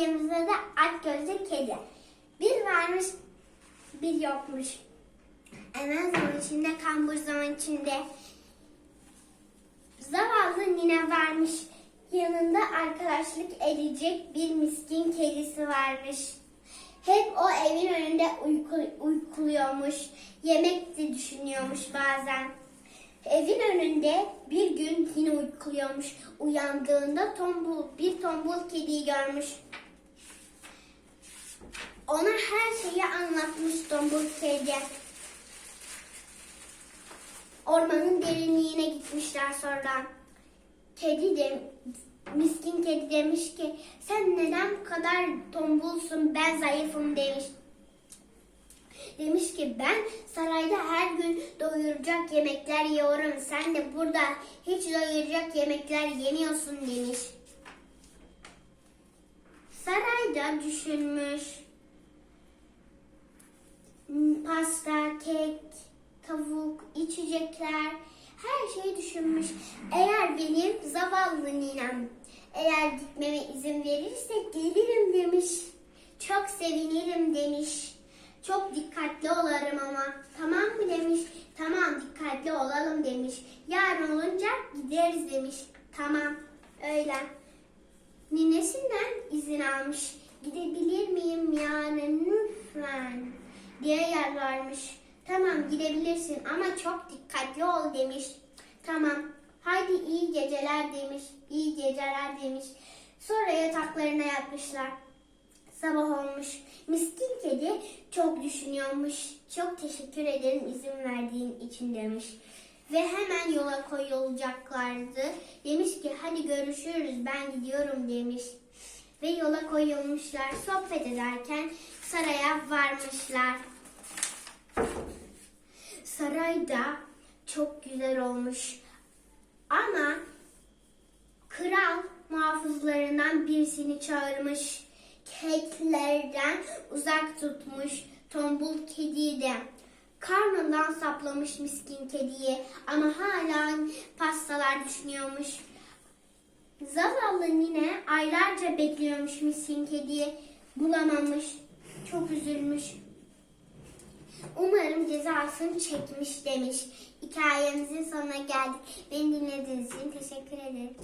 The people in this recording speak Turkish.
hikayemizde de aç gözlü kedi. Bir varmış, bir yokmuş. Hemen zaman içinde, kambur zaman içinde. Zavallı nine varmış. Yanında arkadaşlık edecek bir miskin kedisi varmış. Hep o evin önünde uyku, uykuluyormuş. Yemek de düşünüyormuş bazen. Evin önünde bir gün yine uykuluyormuş. Uyandığında tombul, bir tombul kediyi görmüş. Ona her şeyi anlatmış tombul kedi. Ormanın derinliğine gitmişler sonra. Kedi de, miskin kedi demiş ki sen neden bu kadar tombulsun ben zayıfım demiş. Demiş ki ben sarayda her gün doyuracak yemekler yiyorum. Sen de burada hiç doyuracak yemekler yemiyorsun demiş. Sarayda düşünmüş. Pasta, kek, tavuk, içecekler her şeyi düşünmüş. Eğer benim zavallı ninem eğer gitmeme izin verirse gelirim demiş. Çok sevinirim demiş. Çok dikkatli olarım ama. Tamam mı demiş. Tamam dikkatli olalım demiş. Yarın olunca gideriz demiş. Tamam öyle. Ninesinden izin almış. Gidebilir miyim yarın lütfen diye yalvarmış. Tamam gidebilirsin ama çok dikkatli ol demiş. Tamam haydi iyi geceler demiş. İyi geceler demiş. Sonra yataklarına yatmışlar. Sabah olmuş. Miskin kedi çok düşünüyormuş. Çok teşekkür ederim izin verdiğin için demiş. Ve hemen yola koyulacaklardı. Demiş ki hadi görüşürüz ben gidiyorum demiş. Ve yola koyulmuşlar. Sohbet ederken saraya varmışlar. Sarayda çok güzel olmuş. Ama kral muhafızlarından birisini çağırmış. Keklerden uzak tutmuş tombul kediyi de. Karnından saplamış miskin kediyi ama hala pastalar düşünüyormuş. Zavallı nine aylarca bekliyormuş miskin kediyi. Bulamamış. Çok üzülmüş. Umarım cezasını çekmiş demiş. Hikayemizin sonuna geldik. Beni dinlediğiniz için teşekkür ederim.